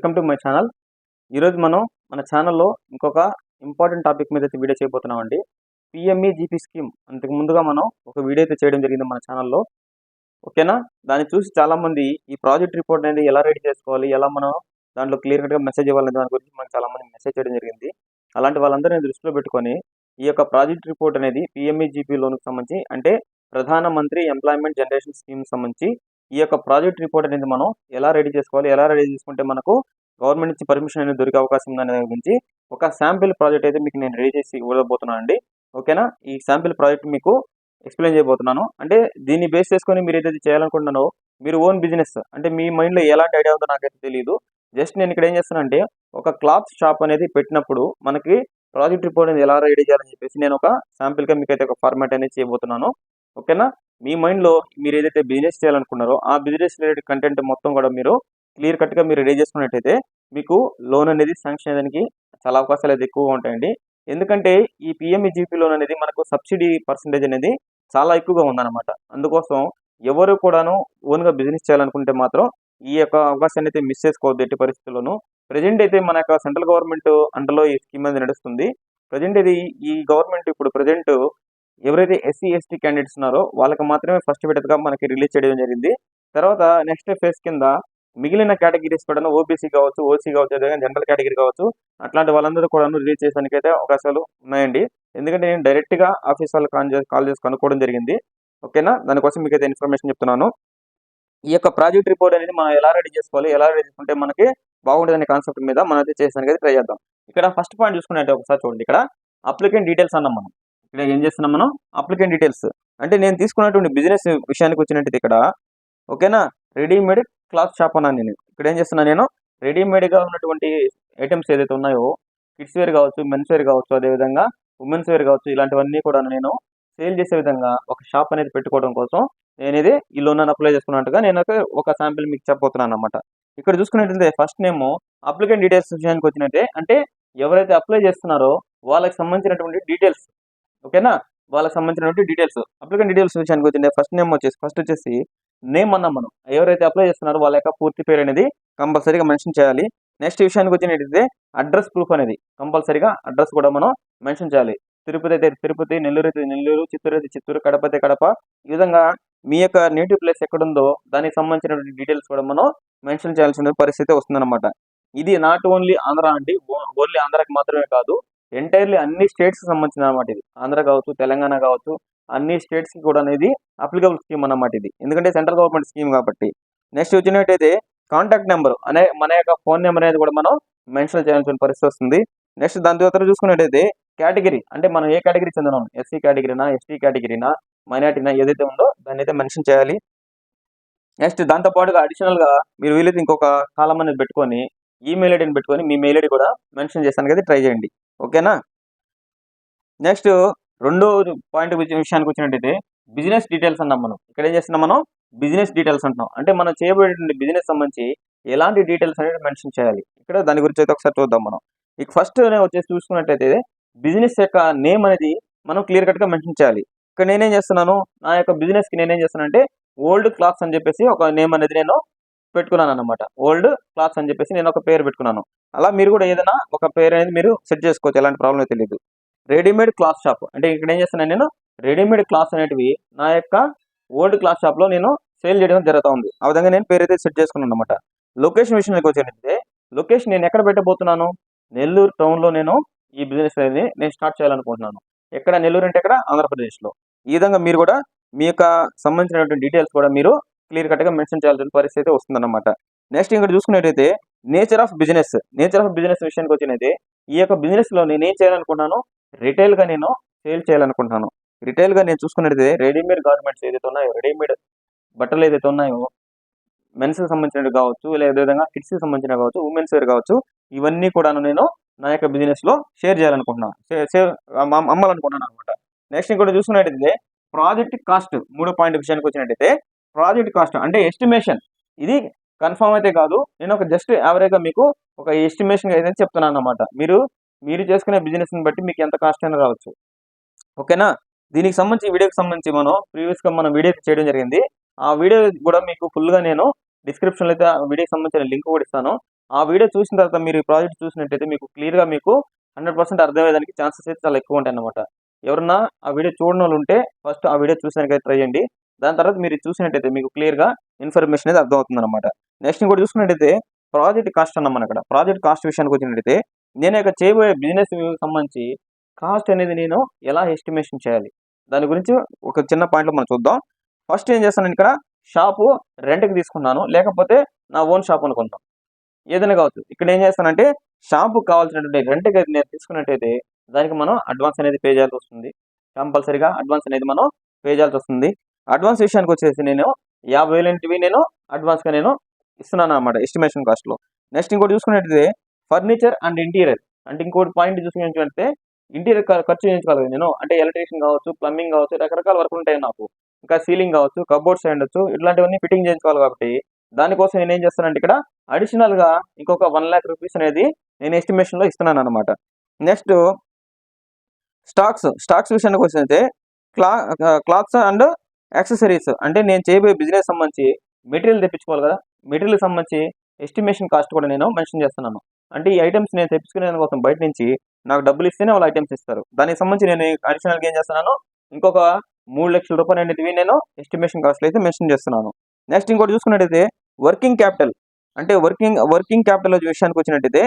Welcome to my channel. ఈరోజు మనం మన ఛానల్లో ఇంకొక ఇంపార్టెంట్ టాపిక్ మీద అయితే వీడియో చేయబోతున్నాం అండి పిఎంఈ జీపీ స్కీమ్. అంతకు ముందుగా మనం ఒక వీడియో అయితే చేయడం జరిగింది మన ఛానల్లో. ఓకేనా? దాన్ని చూసి చాలామంది ఈ ప్రాజెక్ట్ రిపోర్ట్ అనేది ఎలా రెడీ చేసుకోవాలి ఎలా మనం దాంట్లో క్లియర్ కట్గా మెసేజ్ ఇవ్వాలనే దాని గురించి మనకు చాలామంది మెసేజ్ చేయడం జరిగింది. అలాంటి వాళ్ళందరినీ దృష్టిలో పెట్టుకొని ఈ యొక్క ప్రాజెక్ట్ రిపోర్ట్ అనేది పిఎంఈ జీపీ లోన్కి సంబంధించి అంటే ప్రధానమంత్రి ఎంప్లాయ్మెంట్ జనరేషన్ స్కీమ్ సంబంధించి ఈ యొక్క ప్రాజెక్ట్ రిపోర్ట్ అనేది మనం ఎలా రెడీ చేసుకోవాలి ఎలా రెడీ చేసుకుంటే మనకు గవర్నమెంట్ నుంచి పర్మిషన్ అనేది దొరికే అవకాశం ఉందనే దాని గురించి ఒక శాంపిల్ ప్రాజెక్ట్ అయితే మీకు నేను రెడీ చేసి ఇవ్వబోతున్నాను అండి ఓకేనా? ఈ శాంపిల్ ప్రాజెక్ట్ మీకు ఎక్స్ప్లెయిన్ చేయబోతున్నాను. అంటే దీన్ని బేస్ చేసుకొని మీరు ఏదైతే చేయాలనుకుంటున్నారో మీరు ఓన్ బిజినెస్ అంటే మీ మైండ్లో ఎలాంటి ఐడియా ఉందో నాకైతే తెలియదు జస్ట్ నేను ఇక్కడ ఏం చేస్తానంటే ఒక క్లాత్ షాప్ అనేది పెట్టినప్పుడు మనకి ప్రాజెక్ట్ రిపోర్ట్ అనేది ఎలా రెడీ చేయాలని చెప్పేసి నేను ఒక శాంపిల్గా మీకు అయితే ఒక ఫార్మాట్ అనేది చేయబోతున్నాను. ఓకేనా? మీ మైండ్లో మీరు ఏదైతే బిజినెస్ చేయాలనుకున్నారో ఆ బిజినెస్ రిలేటెడ్ కంటెంట్ మొత్తం కూడా మీరు క్లియర్ కట్గా మీరు రెడీ చేసుకున్నట్టయితే మీకు లోన్ అనేది శాంక్షన్ అయ్యడానికి చాలా అవకాశాలు అయితే ఎక్కువగా ఉంటాయండి. ఎందుకంటే ఈ పిఎంఈజీపీ లోన్ అనేది మనకు సబ్సిడీ పర్సంటేజ్ అనేది చాలా ఎక్కువగా ఉందన్నమాట. అందుకోసం ఎవరు కూడాను ఓన్గా బిజినెస్ చేయాలనుకుంటే మాత్రం ఈ యొక్క అవకాశాన్ని అయితే మిస్ చేసుకోవద్దు ఎట్టి పరిస్థితుల్లోనూ. ప్రజెంట్ అయితే మన యొక్క సెంట్రల్ గవర్నమెంట్ అండర్లో ఈ స్కీమ్ అనేది నడుస్తుంది. ప్రజెంట్ ఇది ఈ గవర్నమెంట్ ఇప్పుడు ప్రజెంట్ ఎవరైతే ఎస్సీ ఎస్టీ క్యాండిడేట్స్ ఉన్నారో వాళ్ళకి మాత్రమే ఫస్ట్ విడతగా మనకి రిలీజ్ చేయడం జరిగింది. తర్వాత నెక్స్ట్ ఫేజ్ కింద మిగిలిన కేటగిరీస్ కూడా ఓబీసీ కావచ్చు ఓసీ కావచ్చు అదేవిధంగా జనరల్ కేటగిరీ కావచ్చు అట్లాంటి వాళ్ళందరూ కూడా రిలీజ్ చేయడానికి అయితే అవకాశాలు ఉన్నాయండి. ఎందుకంటే నేను డైరెక్ట్గా ఆఫీస్ వాళ్ళు కాల్ చేసి కాల్ చేసి కనుక్కోవడం జరిగింది. ఓకేనా దానికోసం మీకు అయితే ఇన్ఫర్మేషన్ చెప్తున్నాను. ఈ యొక్క ప్రాజెక్ట్ రిపోర్ట్ అనేది మనం ఎలా రెడీ చేసుకోవాలి ఎలా రెడీ చేసుకుంటే మనకి బాగుంటుంది అనే కాన్సెప్ట్ మీద మనం అయితే చేసానికి అయితే ట్రై చేద్దాం. ఇక్కడ ఫస్ట్ పాయింట్ చూసుకున్నట్టు ఒకసారి చూడండి. ఇక్కడ అప్లికెంట్ డీటెయిల్స్ అన్నాం మనం. ఇక్కడ ఏం చేస్తున్నాం మనం? అప్లికెంట్ డీటెయిల్స్ అంటే నేను తీసుకున్నటువంటి బిజినెస్ విషయానికి వచ్చినట్టు ఇక్కడ ఓకేనా? రెడీమేడ్ క్లాత్ షాప్ అన్నాను నేను. ఇక్కడ ఏం చేస్తున్నా నేను? రెడీమేడ్గా ఉన్నటువంటి ఐటమ్స్ ఏదైతే ఉన్నాయో కిడ్స్ వేర్ కావచ్చు మెన్స్ వేర్ కావచ్చు అదేవిధంగా ఉమెన్స్ వేర్ కావచ్చు ఇలాంటివన్నీ కూడా నేను సేల్ చేసే విధంగా ఒక షాప్ అనేది పెట్టుకోవడం కోసం నేను ఇది ఈ లోన్ అప్లై చేసుకున్నట్టుగా నేను ఒక ఒక శాంపిల్ మీకు చెప్పబోతున్నాను అనమాట ఇక్కడ చూసుకున్నట్లయితే ఫస్ట్ నేమ్ అప్లికెంట్ డీటెయిల్స్ విషయానికి వచ్చినట్టే అంటే ఎవరైతే అప్లై చేస్తున్నారో వాళ్ళకి సంబంధించినటువంటి డీటెయిల్స్ ఓకేనా? వాళ్ళకి సంబంధించినటువంటి డీటెయిల్స్ అప్లికెంట్ డీటెయిల్స్ విషయానికి వచ్చింది. ఫస్ట్ నేమ్ వచ్చేసి ఫస్ట్ వచ్చేసి నేమ్ అన్నాం మనం ఎవరైతే అప్లై చేస్తున్నారో వాళ్ళ యొక్క పూర్తి పేరు అనేది కంపల్సరీగా మెన్షన్ చేయాలి. నెక్స్ట్ విషయానికి వచ్చినట్టయితే అడ్రస్ ప్రూఫ్ అనేది కంపల్సరీగా అడ్రస్ కూడా మనం మెన్షన్ చేయాలి. తిరుపతి అయితే తిరుపతి నెల్లూరు అయితే నెల్లూరు చిత్తూరు అయితే చిత్తూరు కడప అయితే కడప. ఈ విధంగా మీ యొక్క నేటివ్ ప్లేస్ ఎక్కడుందో దానికి సంబంధించినటువంటి డీటెయిల్స్ కూడా మనం మెన్షన్ చేయాల్సిన పరిస్థితి వస్తుందన్నమాట. ఇది నాట్ ఓన్లీ ఆంధ్ర అండి ఓన్లీ ఆంధ్రాకి మాత్రమే కాదు ఎంటైర్లీ అన్ని స్టేట్స్కి సంబంధించిన అనమాట ఇది. ఆంధ్ర కావచ్చు తెలంగాణ కావచ్చు అన్ని స్టేట్స్కి కూడా అనేది అప్లికబుల్ స్కీమ్ అన్నమాట ఇది. ఎందుకంటే సెంట్రల్ గవర్నమెంట్ స్కీమ్ కాబట్టి. నెక్స్ట్ వచ్చినట్టయితే కాంటాక్ట్ నెంబర్ అనే మన యొక్క ఫోన్ నెంబర్ అనేది కూడా మనం మెన్షన్ చేయాల్సిన పరిస్థితి వస్తుంది. నెక్స్ట్ దాని తర్వాత చూసుకున్నట్టయితే కేటగిరీ అంటే మనం ఏ కేటగిరీ చెందినాం ఎస్సీ కేటగిరీనా ఎస్టీ కేటగిరీనా మైనార్టీనా ఏదైతే ఉందో దాన్ని అయితే మెన్షన్ చేయాలి. నెక్స్ట్ దాంతో పాటుగా అడిషనల్గా మీరు వీలైతే ఇంకొక కాలం అనేది పెట్టుకొని ఈమెయిల్ ఐడిని పెట్టుకొని మీ మెయిల్ ఐడి కూడా మెన్షన్ చేస్తానికి అయితే ట్రై చేయండి. ఓకేనా? నెక్స్ట్ రెండో పాయింట్ విషయానికి వచ్చినట్టయితే బిజినెస్ డీటెయిల్స్ అన్నాం మనం. ఇక్కడ ఏం చేస్తున్నాం మనం? బిజినెస్ డీటెయిల్స్ అంటున్నాం. అంటే మనం చేయబడేటువంటి బిజినెస్ సంబంధించి ఎలాంటి డీటెయిల్స్ అనేది మెన్షన్ చేయాలి. ఇక్కడ దాని గురించి అయితే ఒకసారి చూద్దాం మనం. ఇక ఫస్ట్ వచ్చేసి చూసుకున్నట్టయితే బిజినెస్ యొక్క నేమ్ అనేది మనం క్లియర్ కట్గా మెన్షన్ చేయాలి. ఇక్కడ నేనేం చేస్తున్నాను? నా యొక్క బిజినెస్కి నేనేం చేస్తున్నానంటే ఓల్డ్ క్లాత్స్ అని చెప్పేసి ఒక నేమ్ అనేది నేను పెట్టుకున్నాను అనమాట ఓల్డ్ క్లాత్స్ అని చెప్పేసి నేను ఒక పేరు పెట్టుకున్నాను. అలా మీరు కూడా ఏదైనా ఒక పేరు అనేది మీరు సెట్ చేసుకోవచ్చు. ఎలాంటి ప్రాబ్లం తెలియదు రెడీమేడ్ క్లాత్ షాప్. అంటే ఇక్కడ ఏం చేస్తున్నాను నేను? రెడీమేడ్ క్లాత్స్ అనేటివి నా యొక్క ఓల్డ్ క్లాత్ షాప్లో నేను సేల్ చేయడం జరుగుతూ ఉంది. ఆ విధంగా నేను పేరు అయితే సెట్ చేసుకున్నాను అనమాట లొకేషన్ విషయానికి వచ్చినట్లయితే లొకేషన్ నేను ఎక్కడ పెట్టబోతున్నాను? నెల్లూరు టౌన్లో నేను ఈ బిజినెస్ అనేది నేను స్టార్ట్ చేయాలనుకుంటున్నాను. ఎక్కడ? నెల్లూరు అంటే ఎక్కడ? ఆంధ్రప్రదేశ్లో. ఈ విధంగా మీరు కూడా మీ యొక్క సంబంధించినటువంటి డీటెయిల్స్ కూడా మీరు క్లియర్ కట్గా మెన్షన్ చేయాల్సిన పరిస్థితి అయితే వస్తుందన్నమాట. నెక్స్ట్ ఇక్కడ చూసుకున్నట్టయితే nature of business nature of business విషయానికి వచ్చినైతే ఈ యొక్క బిజినెస్లో నేను ఏం చేయాలనుకుంటున్నాను? రిటైల్గా నేను సేల్ చేయాలనుకుంటున్నాను. రిటైల్గా నేను చూసుకున్నట్టయితే రెడీమేడ్ గార్మెంట్స్ ఏదైతే ఉన్నాయో రెడీమేడ్ బట్టలు ఏదైతే ఉన్నాయో మెన్స్కి సంబంధించినవి కావచ్చు లేదా విధంగా కిడ్స్కి సంబంధించినవి కావచ్చు ఉమెన్స్ వేర్ కావచ్చు ఇవన్నీ కూడా నేను నా యొక్క బిజినెస్లో షేర్ చేయాలనుకుంటున్నాను. షేర్ అమ్మాలనుకుంటున్నాను అనమాట నెక్స్ట్ ఇంకోటి చూసుకున్నట్టయితే ప్రాజెక్ట్ కాస్ట్ మూడో పాయింట్ విషయానికి వచ్చినట్టయితే ప్రాజెక్ట్ కాస్ట్ అంటే ఎస్టిమేషన్. ఇది కన్ఫర్మ్ అయితే కాదు. నేను ఒక జస్ట్ యావరేజ్గా మీకు ఒక ఎస్టిమేషన్ అయితే చెప్తున్నాను అనమాట మీరు మీరు చేసుకునే బిజినెస్ని బట్టి మీకు ఎంత కాస్ట్ అయినా రావచ్చు. ఓకేనా? దీనికి సంబంధించి వీడియోకి సంబంధించి మనం ప్రీవియస్గా మనం వీడియో చేయడం జరిగింది. ఆ వీడియో కూడా మీకు ఫుల్గా నేను డిస్క్రిప్షన్లో అయితే వీడియోకి సంబంధించిన లింక్ కూడా ఇస్తాను. ఆ వీడియో చూసిన తర్వాత మీరు ఈ ప్రాజెక్ట్ చూసినట్టయితే మీకు క్లియర్గా మీకు హండ్రెడ్ పర్సెంట్ అర్థమయ్యేదానికి ఛాన్సెస్ అయితే చాలా ఎక్కువ ఉంటాయి అన్నమాట ఎవరన్నా ఆ వీడియో చూడని ఉంటే ఫస్ట్ ఆ వీడియో చూసానికి ట్రై చేయండి. దాని తర్వాత మీరు చూసినట్టయితే మీకు క్లియర్గా ఇన్ఫర్మేషన్ అనేది అర్థమవుతుంది అనమాట నెక్స్ట్ ఇంకోటి చూసుకున్నట్టయితే ప్రాజెక్ట్ కాస్ట్ అన్నాం మనం ఇక్కడ. ప్రాజెక్ట్ కాస్ట్ విషయానికి వచ్చినట్టయితే నేను ఇక్కడ చేయబోయే బిజినెస్ సంబంధించి కాస్ట్ అనేది నేను ఎలా ఎస్టిమేషన్ చేయాలి? దాని గురించి ఒక చిన్న పాయింట్లో మనం చూద్దాం. ఫస్ట్ ఏం చేస్తాను ఇక్కడ షాపు రెంట్కి తీసుకున్నాను. లేకపోతే నా ఓన్ షాప్ అనుకుందాం ఏదైనా కావచ్చు. ఇక్కడ ఏం చేస్తానంటే షాపు కావాల్సినటువంటి రెంట్కి నేను తీసుకున్నట్టయితే దానికి మనం అడ్వాన్స్ అనేది పే చేయాల్సి వస్తుంది. కంపల్సరీగా అడ్వాన్స్ అనేది మనం పే చేయాల్సి వస్తుంది. అడ్వాన్స్ విషయానికి వచ్చేసి నేను యాభై వేలంటివి నేను అడ్వాన్స్గా నేను ఇస్తున్నాను అనమాట ఎస్టిమేషన్ కాస్ట్లో నెక్స్ట్ ఇంకోటి చూసుకున్నట్టయితే ఫర్నిచర్ అండ్ ఇంటీరియర్ అంటే ఇంకోటి పాయింట్ చూసుకున్నట్లయితే ఇంటీరియర్ ఖర్చు చేయించుకోవాలి నేను. అంటే ఎలక్ట్రీషియన్ కావచ్చు ప్లంబింగ్ కావచ్చు రకరకాల వర్క్ ఉంటాయి నాకు. ఇంకా సీలింగ్ కావచ్చు కబోర్డ్స్ ఉండొచ్చు ఇట్లాంటివన్నీ ఫిట్టింగ్ చేయించుకోవాలి కాబట్టి దానికోసం నేను ఏం చేస్తానంటే ఇక్కడ అడిషనల్గా ఇంకొక వన్ ల్యాక్ రూపీస్ అనేది నేను ఎస్టిమేషన్లో ఇస్తున్నాను అనమాట నెక్స్ట్ స్టాక్స్ స్టాక్స్ విషయానికి వచ్చినైతే క్లా క్లాత్స్ అండ్ యాక్సెసరీస్ అంటే నేను చేయబోయే బిజినెస్ సంబంధించి మెటీరియల్ తెప్పించుకోవాలి కదా. మెటీరియల్ సంబంధించి ఎస్టిమేషన్ కాస్ట్ కూడా నేను మెన్షన్ చేస్తున్నాను. అంటే ఈ ఐటమ్స్ నేను తెప్పించుకునే కోసం బయట నుంచి నాకు డబ్బులు ఇస్తేనే వాళ్ళు ఐటమ్స్ ఇస్తారు. దానికి సంబంధించి నేను అడిషనల్గా ఏం చేస్తున్నాను? ఇంకొక మూడు లక్షల రూపాయలు అనేటివి నేను ఎస్టిమేషన్ కాస్ట్లు అయితే మెన్షన్ చేస్తున్నాను. నెక్స్ట్ ఇంకోటి చూసుకున్నట్టయితే వర్కింగ్ క్యాపిటల్ అంటే వర్కింగ్ వర్కింగ్ క్యాపిటల్ విషయానికి వచ్చినట్టయితే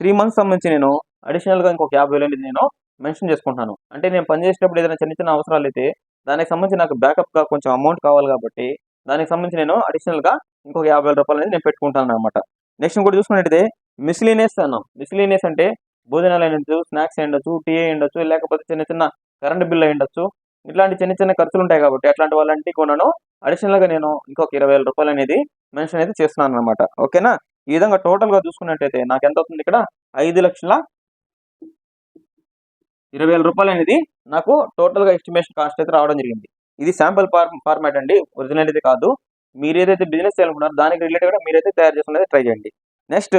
త్రీ మంత్స్ సంబంధించి నేను అడిషనల్గా ఇంకొక యాభై వేలు అనేది నేను మెన్షన్ చేసుకుంటాను అంటే నేను పనిచేసేటప్పుడు ఏదైనా చిన్న చిన్న అవసరాలు అయితే దానికి సంబంధించి నాకు బ్యాకప్గా కొంచెం అమౌంట్ కావాలి కాబట్టి దానికి సంబంధించి నేను అడిషనల్గా ఇంకొక యాభై వేల రూపాయలు అనేది నేను పెట్టుకుంటాను అనమాట నెక్స్ట్ ఇంకోటి చూసుకున్నట్టయితే మిస్లీనియస్ అన్నాం. మిస్లీనియస్ అంటే భోజనాలు ఉండొచ్చు స్నాక్స్ ఉండొచ్చు టీ ఉండొచ్చు లేకపోతే చిన్న చిన్న కరెంట్ బిల్ ఉండొచ్చు. ఇట్లాంటి చిన్న చిన్న ఖర్చులు ఉంటాయి కాబట్టి అట్లాంటి వాళ్ళంటి కొనను అడిషనల్గా నేను ఇంకొక ఇరవై వేల రూపాయలు అనేది మెన్షన్ అయితే చేస్తున్నాను అనమాట ఓకేనా ఈ విధంగా టోటల్గా చూసుకున్నట్టయితే నాకు ఎంత అవుతుంది ఇక్కడ? ఐదు లక్షల ఇరవై వేల రూపాయలు అనేది నాకు టోటల్గా ఎస్టిమేషన్ కాస్ట్ అయితే రావడం జరిగింది. ఇది శాంపుల్ ఫార్మాట్ అండి. ఒరిజినల్ అయితే కాదు. మీరు ఏదైతే బిజినెస్ చేయాలనుకున్నారో దానికి రిలేటెడ్గా మీరైతే తయారు చేసుకునేది ట్రై చేయండి. నెక్స్ట్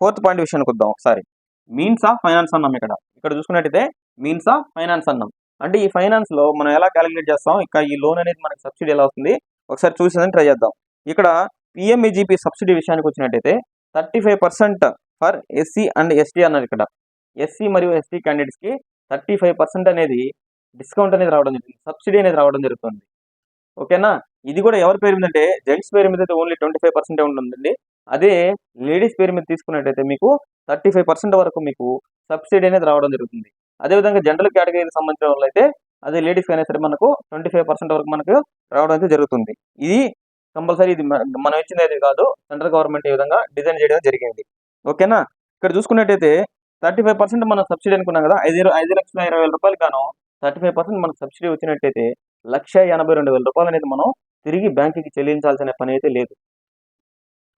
ఫోర్త్ పాయింట్ విషయానికి వద్దాం ఒకసారి. మీన్స్ ఆఫ్ ఫైనాన్స్ అన్నాం ఇక్కడ. ఇక్కడ చూసుకున్నట్టయితే మీన్స్ ఆఫ్ ఫైనాన్స్ అన్నాం. అంటే ఈ ఫైనాన్స్లో మనం ఎలా క్యాలిక్యులేట్ చేస్తాం? ఇక్కడ ఈ లోన్ అనేది మనకి సబ్సిడీ ఎలా వస్తుంది? ఒకసారి చూసేదని ట్రై చేద్దాం. ఇక్కడ పిఎంఈజీపీ సబ్సిడీ విషయానికి వచ్చినట్టయితే thirty five percent for SC and ST అన్నారు ఇక్కడ. ఎస్సీ మరియు ఎస్టీ క్యాండిడేట్స్కి థర్టీ ఫైవ్ పర్సెంట్ అనేది డిస్కౌంట్ అనేది రావడం జరుగుతుంది సబ్సిడీ అనేది రావడం జరుగుతుంది. ఓకేనా? ఇది కూడా ఎవరి పేరు మీద అంటే జెంట్స్ పేరు మీద అయితే ఓన్లీ ట్వంటీ ఫైవ్ పర్సెంట్ ఉంటుందండి. అదే లేడీస్ పేరు మీద తీసుకున్నట్టయితే మీకు థర్టీ ఫైవ్ పర్సెంట్ వరకు మీకు సబ్సిడీ అనేది రావడం జరుగుతుంది. అదేవిధంగా జనరల్ కేటగిరీకి సంబంధించిన వాళ్ళు అయితే అదే లేడీస్ అయినా సరే మనకు ట్వంటీ ఫైవ్ పర్సెంట్ వరకు మనకు రావడం అయితే జరుగుతుంది. ఇది కంపల్సరీ ఇది మనం ఇచ్చింది అది కాదు సెంట్రల్ గవర్నమెంట్ ఈ విధంగా డిజైన్ చేయడం జరిగింది. ఓకేనా? ఇక్కడ చూసుకున్నట్టయితే థర్టీ ఫైవ్ పర్సెంట్ మనం సబ్సిడీ అనుకున్నాం కదా ఐదు ఐదు లక్షల ఇరవై వేల రూపాయలు గాను థర్టీ ఫైవ్ పర్సెంట్ మనకు సబ్సిడీ వచ్చినట్టయితే లక్ష ఎనభై రెండు వేల రూపాయలు అనేది మనం తిరిగి బ్యాంకుకి చెల్లించాల్సిన పని అయితే లేదు.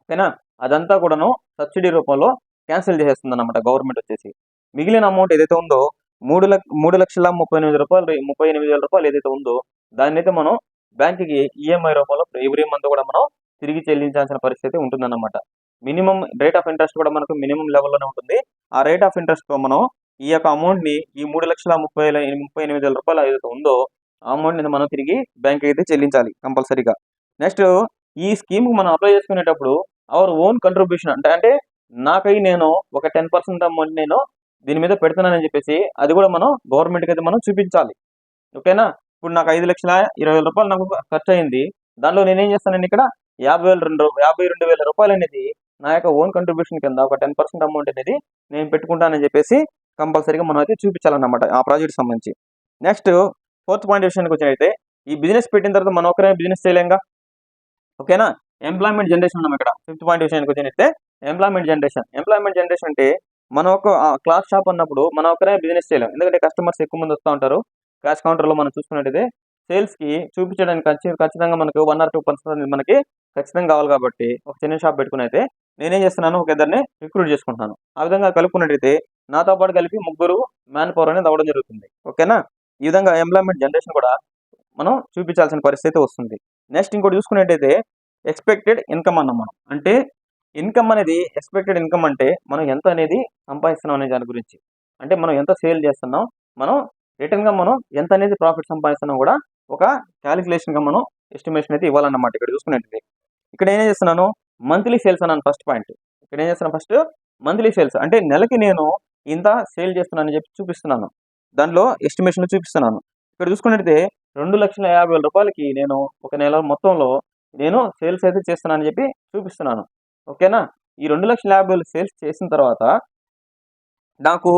ఓకేనా? అదంతా కూడాను సబ్సిడీ రూపంలో క్యాన్సిల్ చేసేస్తుంది అనమాట గవర్నమెంట్ వచ్చేసి. మిగిలిన అమౌంట్ ఏదైతే ఉందో మూడు లక్ష మూడు లక్షల ముప్పై ఎనిమిది రూపాయలు ముప్పై ఎనిమిది వేల రూపాయలు ఏదైతే ఉందో దాన్ని అయితే మనం బ్యాంకుకి ఈఎంఐ రూపంలో ఎవ్రీ మంత్ కూడా మనం తిరిగి చెల్లించాల్సిన పరిస్థితి ఉంటుందన్నమాట. మినిమం రేట్ ఆఫ్ ఇంట్రెస్ట్ కూడా మనకు మినిమం లెవెల్లోనే ఉంటుంది. ఆ రేట్ ఆఫ్ ఇంట్రెస్ట్తో మనం ఈ యొక్క అమౌంట్ని ఈ మూడు లక్షల ముప్పై ముప్పై ఎనిమిది వేల రూపాయలు ఏదైతే ఉందో ఆ అమౌంట్ని మనం తిరిగి బ్యాంక్ అయితే చెల్లించాలి కంపల్సరీగా. నెక్స్ట్ ఈ స్కీమ్కి మనం అప్లై చేసుకునేటప్పుడు అవర్ ఓన్ కంట్రిబ్యూషన్ అంటే అంటే నాకై నేను ఒక టెన్ పర్సెంట్ అమౌంట్ నేను దీని మీద పెడుతున్నానని చెప్పేసి అది కూడా మనం గవర్నమెంట్కి అయితే మనం చూపించాలి. ఓకేనా ఇప్పుడు నాకు ఐదు లక్షల ఇరవై వేల రూపాయలు నాకు ఖర్చు అయింది. దానిలో నేనేం చేస్తానండి ఇక్కడ? యాభై వేల రెండు యాభై రెండు వేల రూపాయలు అనేది నా యొక్క ఓన్ కంట్రిబ్యూషన్ కింద ఒక టెన్ పర్సెంట్ అమౌంట్ అనేది నేను పెట్టుకుంటానని చెప్పేసి కంపల్సరీగా మనం అయితే చూపించాలన్నమాట ఆ ప్రాజెక్ట్ సంబంధించి. నెక్స్ట్ ఫోర్త్ పాయింట్ విషయానికి వచ్చినట్టయితే ఈ బిజినెస్ పెట్టిన తర్వాత మనం ఒకరే బిజినెస్ చేయలేంగా? ఓకేనా? ఎంప్లాయ్మెంట్ జనరేషన్ ఉన్నాం ఇక్కడ. ఫిఫ్త్ పాయింట్ విషయానికి వచ్చినట్టయితే ఎంప్లాయ్మెంట్ జనరేషన్ ఎంప్లాయ్మెంట్ జనరేషన్ అంటే మనం ఒక క్లాస్ షాప్ అన్నప్పుడు మనం ఒకరే బిజినెస్ చేయలేం. ఎందుకంటే కస్టమర్స్ ఎక్కువ మంది వస్తూ ఉంటారు. క్యాష్ కౌంటర్లో మనం చూసుకున్నట్టయితే సేల్స్కి చూపించడానికి ఖచ్చితంగా మనకు వన్ ఆర్ టూ పర్సెంట్ మనకి ఖచ్చితంగా కావాలి కాబట్టి ఒక చిన్న షాప్ పెట్టుకుని అయితే నేనేం చేస్తున్నాను ఒక ఇద్దరిని రిక్రూట్ చేసుకుంటాను ఆ విధంగా కలుపుకున్నట్టయితే నాతో పాటు కలిపి ముగ్గురు మ్యాన్ పవర్ అనేది అవ్వడం జరుగుతుంది. ఓకేనా? ఈ విధంగా ఎంప్లాయ్మెంట్ జనరేషన్ కూడా మనం చూపించాల్సిన పరిస్థితి వస్తుంది. నెక్స్ట్ ఇంకోటి చూసుకున్నట్టయితే ఎక్స్పెక్టెడ్ ఇన్కమ్ అన్నాం మనం అంటే ఇన్కమ్ అనేది ఎక్స్పెక్టెడ్ ఇన్కమ్ అంటే మనం ఎంత అనేది సంపాదిస్తున్నాం అనే దాని గురించి. అంటే మనం ఎంత సేల్ చేస్తున్నాం మనం రిటర్న్గా మనం ఎంత అనేది ప్రాఫిట్ సంపాదిస్తున్నాం కూడా ఒక క్యాలిక్యులేషన్గా మనం ఎస్టిమేషన్ అయితే ఇవ్వాలన్నమాట. ఇక్కడ చూసుకునేది ఇక్కడ ఏం చేస్తున్నాను? మంత్లీ సేల్స్ అన్నాను ఫస్ట్ పాయింట్ ఇక్కడ ఏం చేస్తున్నాను ఫస్ట్ మంత్లీ సేల్స్ అంటే నెలకి నేను ఇంత సేల్ చేస్తున్నానని చెప్పి చూపిస్తున్నాను. దాంట్లో ఎస్టిమేషన్ చూపిస్తున్నాను. ఇక్కడ చూసుకున్నట్టయితే రెండు లక్షల యాభై వేల రూపాయలకి నేను ఒక నెల మొత్తంలో నేను సేల్స్ అయితే చేస్తున్నానని చెప్పి చూపిస్తున్నాను. ఓకేనా? ఈ రెండు లక్షల యాభై వేలు సేల్స్ చేసిన తర్వాత నాకు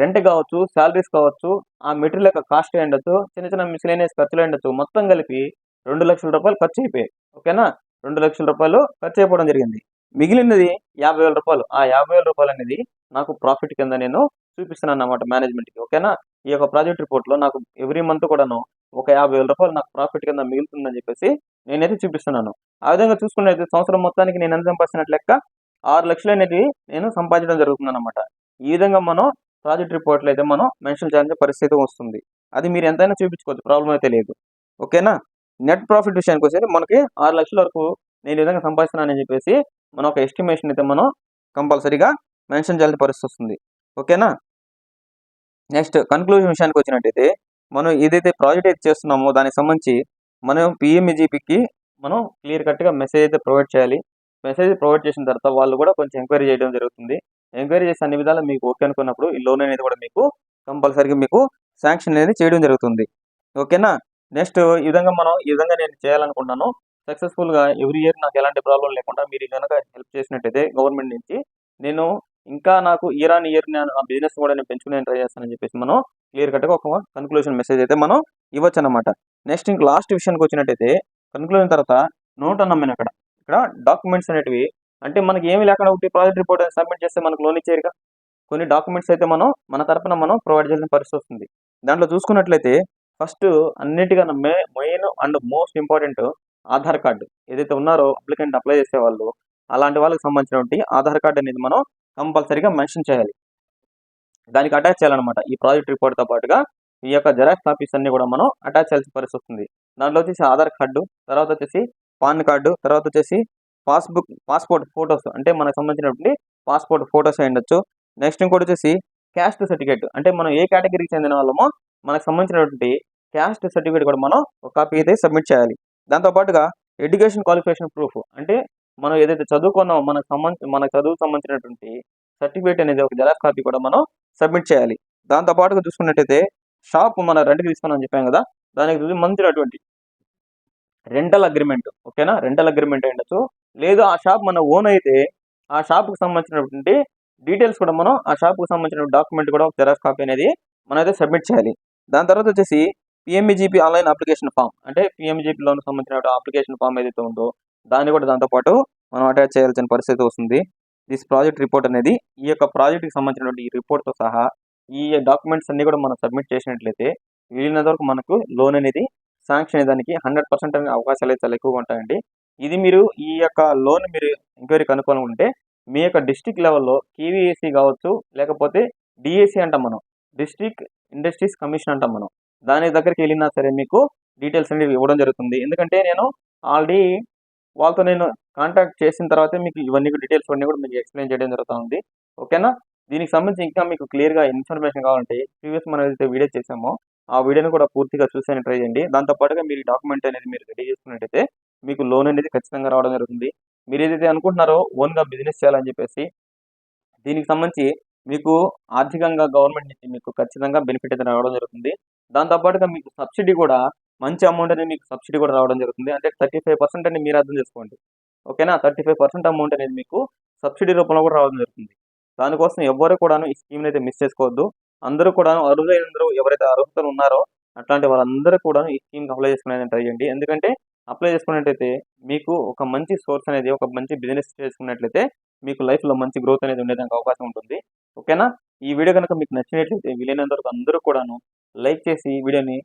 రెంట్ కావచ్చు శాలరీస్ కావచ్చు ఆ మెటీరియల్ యొక్క కాస్ట్ ఉండొచ్చు చిన్న చిన్న మిస్లేనియస్ ఖర్చులు ఉండొచ్చు మొత్తం కలిపి రెండు లక్షల రూపాయలు ఖర్చు అయిపోయాయి. ఓకేనా? రెండు లక్షల రూపాయలు ఖర్చు అయిపోవడం జరిగింది. మిగిలినది యాభై వేల రూపాయలు. ఆ యాభై వేల రూపాయలు అనేది నాకు ప్రాఫిట్ కింద నేను చూపిస్తున్నాను అన్నమాట మేనేజ్మెంట్కి. ఓకేనా? ఈ యొక్క ప్రాజెక్ట్ రిపోర్ట్లో నాకు ఎవ్రీ మంత్ కూడాను ఒక యాభై వేల రూపాయలు నాకు ప్రాఫిట్ కింద మిగులుతుందని చెప్పేసి నేనైతే చూపిస్తున్నాను. ఆ విధంగా చూసుకున్నట్లయితే సంవత్సరం మొత్తానికి నేను ఎంత సంపాదించినట్లు లెక్క ఆరు లక్షలు అనేది నేను సంపాదించడం జరుగుతుంది అనమాట ఈ విధంగా మనం ప్రాజెక్ట్ రిపోర్ట్లో అయితే మనం మెన్షన్ చేయాల్సిన పరిస్థితి వస్తుంది. అది మీరు ఎంతైనా చూపించుకోవచ్చు ప్రాబ్లం అయితే లేదు. ఓకేనా? నెట్ ప్రాఫిట్ విషయానికి వచ్చేసి మనకి ఆరు లక్షల వరకు నేను ఈ విధంగా సంపాదిస్తున్నానని చెప్పేసి మనం ఒక ఎస్టిమేషన్ అయితే మనం కంపల్సరీగా మెన్షన్ చేయాల్సిన పరిస్థితి వస్తుంది. ఓకేనా? నెక్స్ట్ కన్క్లూజన్ విషయానికి వచ్చినట్టయితే మనం ఏదైతే ప్రాజెక్ట్ అయితే చేస్తున్నామో దానికి సంబంధించి మనం పిఎంఈజీపీకి మనం క్లియర్ కట్గా మెసేజ్ అయితే ప్రొవైడ్ చేయాలి. మెసేజ్ ప్రొవైడ్ చేసిన తర్వాత వాళ్ళు కూడా కొంచెం ఎంక్వైరీ చేయడం జరుగుతుంది. ఎంక్వైరీ చేసి అన్ని విధాలు మీకు ఓకే అనుకున్నప్పుడు ఈ లోన్ అనేది కూడా మీకు కంపల్సరీగా మీకు శాంక్షన్ అనేది చేయడం జరుగుతుంది. ఓకేనా? నెక్స్ట్ ఈ విధంగా మనం ఈ విధంగా నేను చేయాలనుకుంటున్నాను. సక్సెస్ఫుల్గా ఎవ్రీ ఇయర్ నాకు ఎలాంటి ప్రాబ్లం లేకుండా మీరు కనుక హెల్ప్ చేసినట్టయితే గవర్నమెంట్ నుంచి నేను ఇంకా నాకు ఇయర్ ఆన్ ఇయర్ నేను ఆ బిజినెస్ కూడా నేను పెంచుకునే ట్రై చేస్తానని చెప్పేసి మనం క్లియర్ కట్గా ఒక కన్క్లూషన్ మెసేజ్ అయితే మనం ఇవ్వచ్చు అనమాట నెక్స్ట్ ఇంక లాస్ట్ విషయానికి వచ్చినట్టయితే కన్క్లూజన్ తర్వాత నోట్ అన్నాం మేము ఇక్కడ డాక్యుమెంట్స్ అనేటివి అంటే మనకి ఏమి లేకుండా ఒకటి ప్రాజెక్ట్ రిపోర్ట్ సబ్మిట్ చేస్తే మనకు లోన్ ఇచ్చేరుగా కొన్ని డాక్యుమెంట్స్ అయితే మనం మన తరపున మనం ప్రొవైడ్ చేసిన పరిస్థితి వస్తుంది. దాంట్లో చూసుకున్నట్లయితే ఫస్ట్ అన్నిటికన్నా మే main and most important Aadhaar card. ఏదైతే ఉన్నారో అప్లికెంట్ అప్లై చేసే వాళ్ళు అలాంటి వాళ్ళకి సంబంధించినటువంటి ఆధార్ కార్డు అనేది మనం కంపల్సరీగా మెన్షన్ చేయాలి. దానికి అటాచ్ చేయాలన్నమాట. ఈ ప్రాజెక్ట్ రిపోర్ట్తో పాటుగా ఈ యొక్క జెరాక్స్ కాపీస్ అన్ని కూడా మనం అటాచ్ చేయాల్సిన పరిస్థితి వస్తుంది. దాంట్లో వచ్చేసి ఆధార్ కార్డు తర్వాత వచ్చేసి పాన్ కార్డు తర్వాత వచ్చేసి పాస్బుక్ పాస్పోర్ట్ ఫొటోస్ అంటే మనకు సంబంధించినటువంటి పాస్పోర్ట్ ఫొటోస్ అయి ఉండొచ్చు. నెక్స్ట్ ఇంకోటి వచ్చేసి క్యాస్ట్ సర్టిఫికేట్ అంటే మనం ఏ కేటగిరీకి చెందిన వాళ్ళమో మనకు సంబంధించినటువంటి క్యాస్ట్ సర్టిఫికేట్ కూడా మనం ఒక కాపీ అయితే సబ్మిట్ చేయాలి. దాంతోపాటుగా ఎడ్యుకేషన్ క్వాలిఫికేషన్ ప్రూఫ్ అంటే మనం ఏదైతే చదువుకున్నామో మనకు సంబంధించి మన చదువుకు సంబంధించినటువంటి సర్టిఫికేట్ అనేది ఒక జెరాక్స్ కాపీ కూడా మనం సబ్మిట్ చేయాలి. దాంతోపాటుగా చూసుకున్నట్టయితే షాప్ మన రెంట్కి తీసుకున్నామని చెప్పాం కదా దానికి సంబంధించినటువంటి రెంటల్ అగ్రిమెంట్ ఓకేనా? రెంటల్ అగ్రిమెంట్ అయ్యొచ్చు లేదు ఆ షాప్ మన ఓన్ అయితే ఆ షాప్కి సంబంధించినటువంటి డీటెయిల్స్ కూడా మనం ఆ షాప్కి సంబంధించిన డాక్యుమెంట్ కూడా ఒక జెరాక్స్ కాపీ అనేది మనం అయితే సబ్మిట్ చేయాలి. దాని తర్వాత వచ్చేసి పిఎంఈజీపీ ఆన్లైన్ అప్లికేషన్ ఫామ్ అంటే పిఎంఈజీపీ లోన్ సంబంధించిన అప్లికేషన్ ఫామ్ ఏదైతే ఉందో దాన్ని కూడా దాంతోపాటు మనం అటాచ్ చేయాల్సిన పరిస్థితి వస్తుంది. దిస్ ప్రాజెక్ట్ రిపోర్ట్ అనేది ఈ యొక్క ప్రాజెక్ట్కి సంబంధించినటువంటి ఈ రిపోర్ట్తో సహా ఈ డాక్యుమెంట్స్ అన్ని కూడా మనం సబ్మిట్ చేసినట్లయితే వీలైనంత వరకు మనకు లోన్ అనేది శాంక్షన్ అయ్యేదానికి హండ్రెడ్ పర్సెంట్ అనే అవకాశాలు అయితే చాలా ఎక్కువగా ఉంటాయండి. ఇది మీరు ఈ యొక్క లోన్ మీరు ఎంక్వైరీ కనుక్కోవాలనుకుంటే మీ యొక్క డిస్టిక్ లెవెల్లో కేవీఏసీ కావచ్చు లేకపోతే డిఏసీ అంటాం మనం. డిస్ట్రిక్ట్ ఇండస్ట్రీస్ కమిషన్ అంటాం మనం. దాని దగ్గరికి వెళ్ళినా సరే మీకు డీటెయిల్స్ అనేవి ఇవ్వడం జరుగుతుంది. ఎందుకంటే నేను ఆల్రెడీ వాళ్ళతో నేను కాంటాక్ట్ చేసిన తర్వాత మీకు ఇవన్నీ డీటెయిల్స్ అన్నీ కూడా మీకు ఎక్స్ప్లెయిన్ చేయడం జరుగుతుంది. ఓకేనా? దీనికి సంబంధించి ఇంకా మీకు క్లియర్గా ఇన్ఫర్మేషన్ కావాలంటే ప్రీవియస్ మనం ఏదైతే వీడియో చేసామో ఆ వీడియోని కూడా పూర్తిగా చూసాను ట్రై చేయండి. దాంతోపాటుగా మీరు డాక్యుమెంట్ అనేది మీరు రెడీ చేసుకున్నట్టయితే మీకు లోన్ అనేది ఖచ్చితంగా రావడం జరుగుతుంది. మీరు ఏదైతే అనుకుంటున్నారో ఓన్గా బిజినెస్ చేయాలని చెప్పేసి దీనికి సంబంధించి మీకు ఆర్థికంగా గవర్నమెంట్ నుంచి మీకు ఖచ్చితంగా బెనిఫిట్ అయితే రావడం జరుగుతుంది. దాంతోపాటుగా మీకు సబ్సిడీ కూడా మంచి అమౌంట్ అనేది మీకు సబ్సిడీ కూడా రావడం జరుగుతుంది. అంటే థర్టీ ఫైవ్ పర్సెంట్ అనేది మీరు అర్థం చేసుకోండి. ఓకేనా థర్టీ ఫైవ్ పర్సెంట్ అమౌంట్ అనేది మీకు సబ్సిడీ రూపంలో కూడా రావడం జరుగుతుంది. దానికోసం ఎవరు కూడాను ఈ స్కీమ్ని అయితే మిస్ చేసుకోవద్దు. అందరూ కూడా అర్హులైనందరూ ఎవరైతే అర్హతలు ఉన్నారో అట్లాంటి వాళ్ళందరూ కూడా ఈ స్కీమ్ అప్లై చేసుకునే ట్రై చేయండి. ఎందుకంటే అప్లై చేసుకున్నట్టయితే మీకు ఒక మంచి సోర్స్ అనేది ఒక మంచి బిజినెస్ చేసుకున్నట్లయితే మీకు లైఫ్లో మంచి గ్రోత్ అనేది ఉండేదానికి అవకాశం ఉంటుంది. ఓకేనా? ఈ వీడియో కనుక మీకు నచ్చినట్లయితే వీలైనంత వరకు అందరూ కూడాను లైక్ చేసి వీడియోని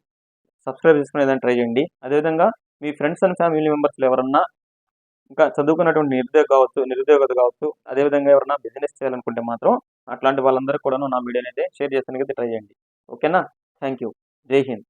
సబ్స్క్రైబ్ చేసుకునేదాన్ని ట్రై చేయండి. అదేవిధంగా మీ ఫ్రెండ్స్ అండ్ ఫ్యామిలీ మెంబర్స్లో ఎవరన్నా ఇంకా చదువుకున్నటువంటి నిరుద్యోగ కావచ్చు నిరుద్యోగత కావచ్చు అదేవిధంగా ఎవరైనా బిజినెస్ చేయాలనుకుంటే మాత్రం అట్లాంటి వాళ్ళందరూ కూడాను నా వీడియోని అయితే షేర్ చేస్తానికి ట్రై చేయండి. ఓకేనా? థ్యాంక్ యూ జై హింద్.